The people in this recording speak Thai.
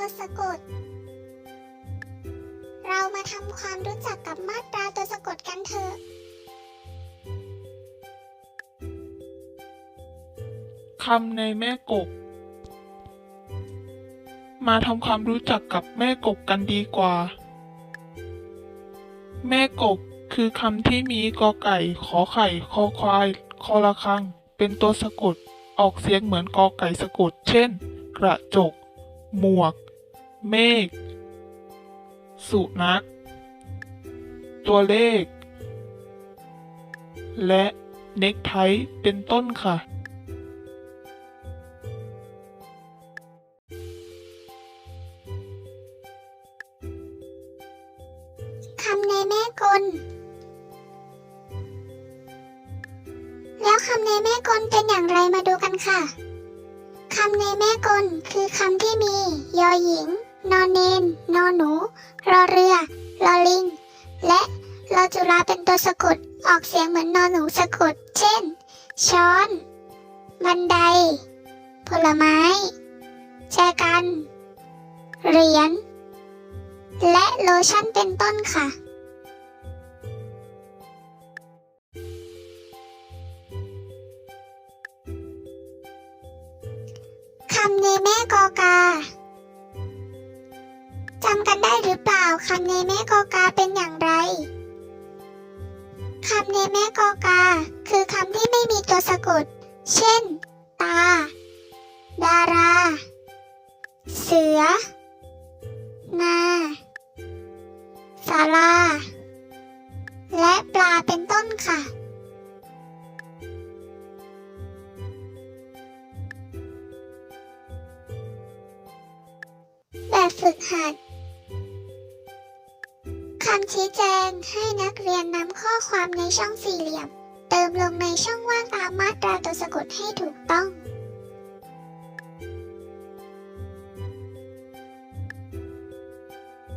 ัวสะกด เรามาทำความรู้จักกับมาตราตัวสะกดกันเถอะ คำในแม่กบมาทำความรู้จักกับแม่กบกันดีกว่า แม่กบคือคำที่มีกอไก่ ขอไข่ คอควาย คอระฆัง เป็นตัวสะกด ออกเสียงเหมือนกอไก่สะกด เช่น กระจก หมวก เมฆ สุนัข ตัวเลข และเน็กไทเป็นต้นค่ะ คำในแม่กล แล้วคำในแม่กลเป็นอย่างไรมาดูกันค่ะ คำในแม่กลคือคำที่มี ยอหญิง นอนเนนนอนหนู รอเรือลอลิง และลอจุฬาเป็นตัวสะกด ออกเสียงเหมือนนอนหนูสะกด เช่น ช้อน บันได ผลไม้ แจกัน เหรียญ และโลชั่นเป็นต้นค่ะคำในแม่กอกา จำกันได้หรือเปล่าคำในแม่กอกาเป็นอย่างไรคำในแม่กอกา คือคำที่ไม่มีตัวสะกด เช่น ตา ดารา เสือ นาศาลาและปลาเป็นต้นค่ะ แบบฝึกหัด คำชี้แจงให้นักเรียนนำข้อความในช่องสี่เหลี่ยม เติมลงในช่องว่างตามมาตราตัวสะกดให้ถูกต้อง